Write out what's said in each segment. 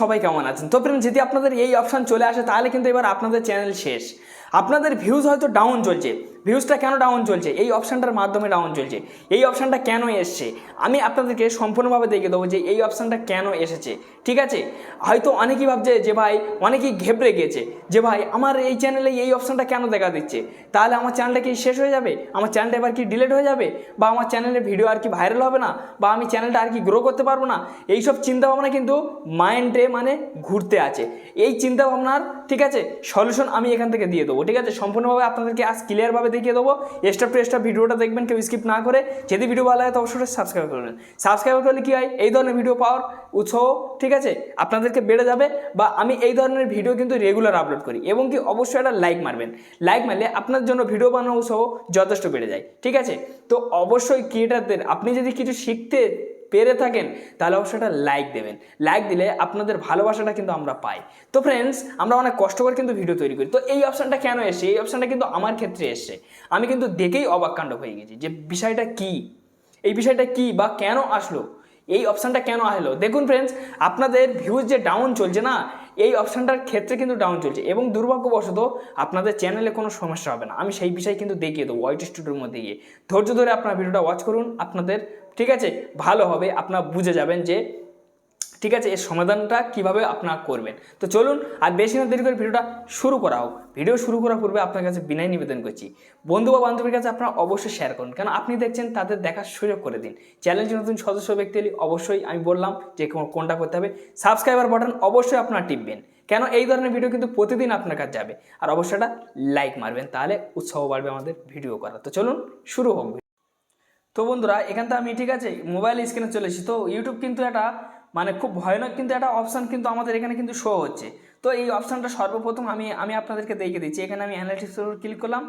সবাই কেমন আছেন? তো ফ্রেন্ড যদি আপনাদের এই অপশান চলে আসে, তাহলে কিন্তু এবার আপনাদের চ্যানেল শেষ। আপনাদের ভিউজ হয়তো ডাউন চলছে। ভিউজটা কেন ডাউন চলছে? এই অপশানটার মাধ্যমে ডাউন চলছে। এই অপশানটা কেন এসছে? আমি আপনাদেরকে সম্পূর্ণভাবে দেখিয়ে দেবো যে এই অপশানটা কেন এসেছে। ঠিক আছে? হয়তো অনেকেই ভাবছে যে ভাই, অনেকেই ঘেবড়ে গেছে যে ভাই, আমার এই চ্যানেলে এই অপশানটা কেন দেখা দিচ্ছে? তাহলে আমার চ্যানেলটা কি শেষ হয়ে যাবে? আমার চ্যানেলটা এবার কি ডিলেট হয়ে যাবে? বা আমার চ্যানেলের ভিডিও আর কি ভাইরাল হবে না? বা আমি চ্যানেলটা আর কি গ্রো করতে পারব না? এইসব চিন্তাভাবনা কিন্তু মাইন্ডে মানে ঘুরতে আছে। এই চিন্তাভাবনার, ঠিক আছে সলিউশন আমি এখান থেকে দিয়ে দেবো। ঠিক আছে? সম্পূর্ণভাবে আপনাদেরকে আজ ক্লিয়ারভাবে দেখিয়ে দেবো। স্টেপ টু স্টেপ ভিডিওটা দেখবেন, কেউ স্কিপ না করে। যদি ভিডিও ভালো হয় তো অবশ্যই সাবস্ক্রাইব করবেন সাবস্ক্রাইব করলে কী হয়? এই ধরনের ভিডিও পাওয়ার উৎসাহ, ঠিক আছে? আপনাদেরকে বেড়ে যাবে বা আমি এই ধরনের ভিডিও কিন্তু রেগুলার আপলোড করি। এবং কি অবশ্যই একটা লাইক মারবেন। লাইক মারলে আপনার জন্য ভিডিও বানানোর উৎসাহ যথেষ্ট বেড়ে যায়, ঠিক আছে? তো অবশ্যই ক্রিয়েটারদের আপনি যদি কিছু শিখতে পেরে থাকেন, তাহলে অবশ্যই একটা লাইক দেবেন। লাইক দিলে আপনাদের ভালোবাসাটা কিন্তু আমরা পাই। তো ফ্রেন্ডস আমরা অনেক কষ্ট করে কিন্তু ভিডিও তৈরি করি। তো এই অপশানটা কেন এসছে? এই অপশানটা কিন্তু আমার ক্ষেত্রে এসছে। আমি কিন্তু দেখেই অবাক কাণ্ড হয়ে গেছি যে বিষয়টা কি? এই বিষয়টা কি বা কেন আসলো? এই অপশানটা কেন আসলো? দেখুন ফ্রেন্ডস আপনাদের ভিউজ যে ডাউন চলছে না, এই অপশানটার ক্ষেত্রে কিন্তু ডাউন চলছে এবং দুর্ভাগ্যবশত আপনাদের চ্যানেলে কোনো সমস্যা হবে না। আমি সেই বিষয় কিন্তু দেখিয়ে দেবো ওয়াইট স্টুডিওর মধ্যে গিয়ে। ধৈর্য ধরে আপনার ভিডিওটা ওয়াচ করুন। আপনাদের ঠিক আছে? ভালো হবে, আপনার বুঝে যাবেন যে ঠিক আছে, এর সমাধানটা কীভাবে আপনারা করবেন। তো চলুন, আর বেশি না দেরি করে ভিডিওটা শুরু করা হোক। ভিডিও শুরু করার পূর্বে আপনার কাছে বিনয় নিবেদন করছি। বন্ধু বা বান্ধবীর কাছে আপনারা অবশ্যই শেয়ার করুন। কারণ আপনি দেখছেন, তাদের দেখার সুযোগ করে দিন। চ্যানেলটি নতুন সদস্য ব্যক্তি হলে অবশ্যই আমি বললাম যে কোনটা করতে হবে। সাবস্ক্রাইবার বাটন অবশ্যই আপনারা টিপবেন। কেন? এই ধরনের ভিডিও কিন্তু প্রতিদিন আপনার কাছে যাবে। আর অবশ্যই লাইক মারবেন। তাহলে উৎসাহ বাড়বে আমাদের ভিডিও করা তো চলুন, শুরু হোক। তো বন্ধুরা, এখান এখানটা আমি ঠিক আছে মোবাইল স্ক্রিনে চলে এসেছি। তো ইউটিউব কিন্তু একটা মানে খুব ভয়ানক কিন্তু একটা অপশান কিন্তু আমাদের এখানে কিন্তু শো হচ্ছে। তো এই অপশানটা সর্বপ্রথম আমি আমি আপনাদেরকে দেখিয়ে দিচ্ছি। এখানে আমি অ্যানালিটিক্সের উপর ক্লিক করলাম।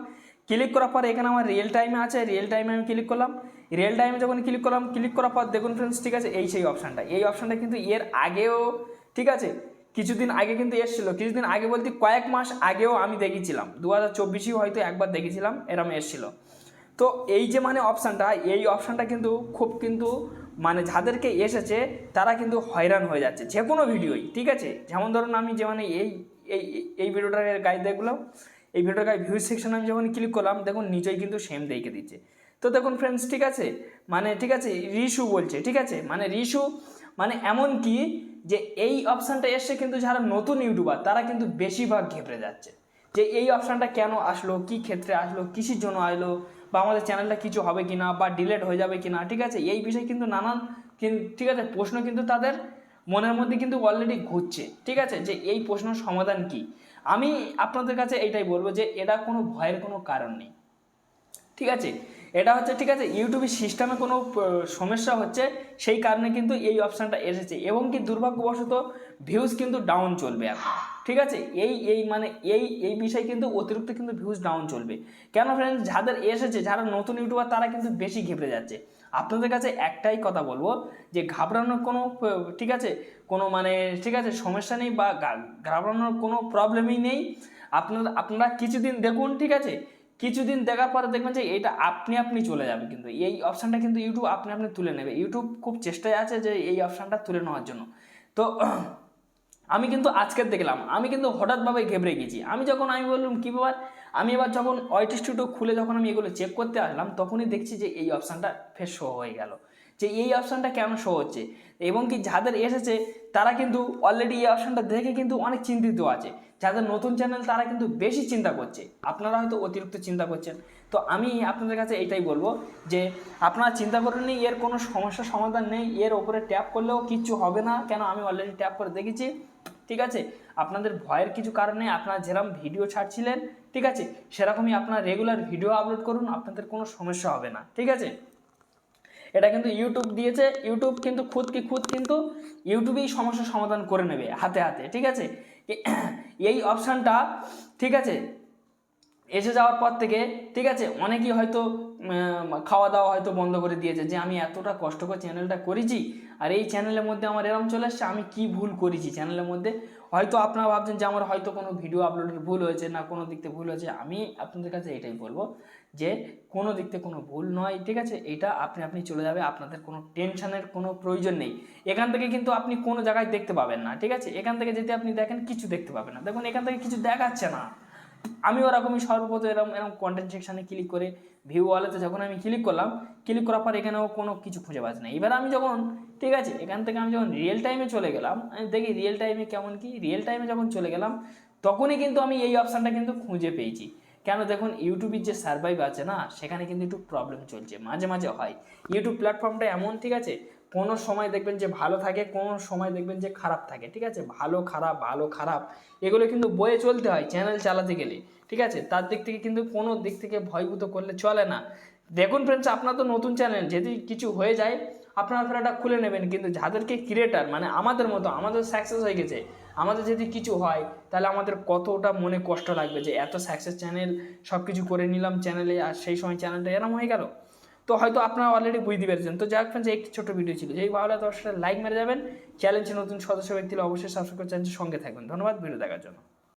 ক্লিক করার পর এখানে আমার রিয়েল টাইমে আছে। রিয়েল টাইমে আমি ক্লিক করলাম। রিয়েল টাইমে যখন ক্লিক করলাম ক্লিক করার পর দেখুন ফ্রেন্ডস ঠিক আছে, এই সেই অপশানটা এই অপশানটা কিন্তু এর আগেও, ঠিক আছে, কিছুদিন আগে কিন্তু এসেছিল। কিছুদিন আগে বলতে কয়েক মাস আগেও আমি দেখেছিলাম। দু হাজার চব্বিশেও হয়তো একবার দেখেছিলাম, এরম এসেছিল। তো এই যে মানে অপশানটা এই অপশানটা কিন্তু খুব কিন্তু মানে যাদেরকে এসেছে, তারা কিন্তু হয়রান হয়ে যাচ্ছে যে কোনো ভিডিওই, ঠিক আছে? যেমন ধরুন আমি যে মানে এই এই এই ভিডিওটার গায়ে দেখলাম, এই ভিডিওটার গায়ে ভিউ সেকশন আমি যখন ক্লিক করলাম, দেখুন নিচেই কিন্তু সেম দেখে দিচ্ছে। তো দেখুন ফ্রেন্ডস ঠিক আছে? মানে ঠিক আছে রিশু বলছে, ঠিক আছে? মানে রিশু মানে এমন কি যে এই অপশানটা এসছে কিন্তু যারা নতুন ইউটিউবার তারা কিন্তু বেশিরভাগ ঘেপড়ে যাচ্ছে। যে এই অপশানটা কেন আসলো, কি ক্ষেত্রে আসলো, কিসের জন্য আসলো বা আমাদের চ্যানেলটা কিছু হবে কি না বা ডিলেট হয়ে যাবে কি না ঠিক আছে? এই বিষয়ে কিন্তু নানান ঠিক আছে? প্রশ্ন কিন্তু তাদের মনের মধ্যে কিন্তু অলরেডি ঘুরছে, ঠিক আছে? যে এই প্রশ্নের সমাধান কি? আমি আপনাদের কাছে এটাই বলব যে এটা কোনো ভয়ের কোনো কারণ নেই, ঠিক আছে? এটা হচ্ছে, ঠিক আছে ইউটিউবের সিস্টেমে কোনো সমস্যা হচ্ছে, সেই কারণে কিন্তু এই অপশানটা এসেছে। এবং কি দুর্ভাগ্যবশত ভিউজ কিন্তু ডাউন চলবে এখন। ঠিক আছে, এই এই মানে এই এই বিষয়ে কিন্তু অতিরিক্ত কিন্তু ভিউজ ডাউন চলবে। কেন ফ্রেন্ডস যাদের এসেছে, যারা নতুন ইউটিউবার তারা কিন্তু বেশি ঘেপড়ে যাচ্ছে। আপনাদের কাছে একটাই কথা বলব, যে ঘাবড়ানোর কোনো ঠিক আছে, কোনো মানে ঠিক আছে, সমস্যা নেই বা ঘাবড়ানোর কোনো প্রবলেমই নেই। আপনারা আপনারা কিছুদিন দেখুন, ঠিক আছে কিছুদিন দেখার পরে দেখবেন যে এটা আপনি আপনি চলে যাবে কিন্তু। এই অপশানটা কিন্তু ইউটিউব আপনি আপনি তুলে নেবে। ইউটিউব খুব চেষ্টায় আছে যে এই অপশানটা তুলে নেওয়ার জন্য। তো আমি কিন্তু আজকের দেখলাম। আমি কিন্তু হঠাৎভাবে ঘেবড়ে গেছি। আমি যখন আমি বললাম, কী ব্যাপার? আমি এবার যখন ওয়াইটি স্টুডিও খুলে যখন আমি এগুলো চেক করতে আসলাম, তখনই দেখছি যে এই অপশানটা ফেস শো হয়ে গেল। যে এই অপশানটা কেন শো হচ্ছে। এবং কি যাদের এসেছে, তারা কিন্তু অলরেডি এই অপশানটা দেখে কিন্তু অনেক চিন্তিত আছে। যাদের নতুন চ্যানেল তারা কিন্তু বেশি চিন্তা করছে। আপনারা হয়তো অতিরিক্ত চিন্তা করছেন। তো আমি আপনাদের কাছে এটাই বলব যে, আপনারা চিন্তা করেন নি, এর কোনো সমস্যার সমাধান নেই, এর ওপরে ট্যাপ করলেও কিচ্ছু হবে না। কেন? আমি অলরেডি ট্যাপ করে দেখেছি। ঠিক আছে? আপনাদের ভয়ের কিছু কারণ আপনারা যেরকম ভিডিও ছাড়ছিলেন, ঠিক আছে? সেরকমই আপনারা রেগুলার ভিডিও আপলোড করুন, আপনাদের কোনো সমস্যা হবে না। ঠিক আছে? এটা কিন্তু ইউটিউব দিয়েছে। ইউটিউব কিন্তু খুদ কি খুদ কিন্তু ইউটিউবেই সমস্যার সমাধান করে নেবে হাতে হাতে, ঠিক আছে? এই অপশানটা ঠিক আছে? এসে যাওয়ার পর থেকে, ঠিক আছে? অনেকেই হয়তো খাওয়া দাওয়া হয়তো বন্ধ করে দিয়েছে যে আমি এতটা কষ্ট করে চ্যানেলটা করেছি আর এই চ্যানেলের মধ্যে আমার এরম চলে আসছে আমি কি ভুল করেছি চ্যানেলের মধ্যে? হয়তো আপনারা ভাবছেন যে আমার হয়তো কোনো ভিডিও আপলোডের ভুল হয়েছে না কোনো দিক থেকে ভুল হয়েছে। আমি আপনাদের কাছে এটাই বলব যে কোনো দিক থেকে কোনো ভুল নয়, ঠিক আছে? এটা আপনি আপনি চলে যাবে, আপনাদের কোনো টেনশনের কোনো প্রয়োজন নেই। এখান থেকে কিন্তু আপনি কোনো জায়গায় দেখতে পাবেন না, ঠিক আছে? এখান থেকে যদি আপনি দেখেন, কিছু দেখতে পাবেন না। দেখুন, এখান থেকে কিছু দেখাচ্ছে না। আমি ওরকমই সর্বপ্রথম এরকম এরকম কন্টেন্ট সেকশানে ক্লিক করে ভিউ ওয়ালেতে যখন আমি ক্লিক করলাম ক্লিক করার পর এখানেও কোনো কিছু খুঁজে পাচ্ছি না। এবার আমি যখন, ঠিক আছে, এখান থেকে আমি যখন রিয়েল টাইমে চলে গেলাম, আমি দেখি রিয়েল টাইমে কেমন কি রিয়েল টাইমে যখন চলে গেলাম, তখনই কিন্তু আমি এই অপশানটা কিন্তু খুঁজে পেয়েছি। কেন দেখুন ইউটিউবের যে সার্ভাইভ আছে না, সেখানে কিন্তু একটু প্রবলেম চলছে, মাঝে মাঝে হয়। ইউটিউব প্ল্যাটফর্মটা এমন, ঠিক আছে কোনো সময় দেখবেন যে ভালো থাকে, কোনো সময় দেখবেন যে খারাপ থাকে, ঠিক আছে? ভালো, খারাপ ভালো, খারাপ, এগুলো কিন্তু বয়ে চলতে হয় চ্যানেল চালাতে গেলে, ঠিক আছে? তার দিক থেকে কিন্তু কোনো দিক থেকে ভয়ভূত করলে চলে না। দেখুন ফ্রেন্ডস আপনার তো নতুন চ্যানেল যদি কিছু হয়ে যায়, আপনারা ফের এটা খুলে নেবেন, কিন্তু যাদেরকে ক্রিয়েটার মানে আমাদের মতো, আমাদের সাকসেস হয়ে গেছে, আমাদের যদি কিছু হয়, তাহলে আমাদের কতটা মনে কষ্ট লাগবে যে এত সাকসেস চ্যানেল সব কিছু করে নিলাম চ্যানেলে আর সেই সময় চ্যানেলটা এরম হয়ে গেল? তো হয়তো আপনারা অলরেডি বুঝতে পেরেছেন। তো যাই ফ্রেন্ডস একটি ছোটো ভিডিও ছিল। যেই ভালো তো লাইক মেরে যাবেন চ্যালেঞ্জে নতুন সদস্য ব্যক্তিরা অবশ্যই সাবস্ক্রাইব করে চ্যানেলের সঙ্গে থাকবেন। ধন্যবাদ ভিডিও দেখার জন্য।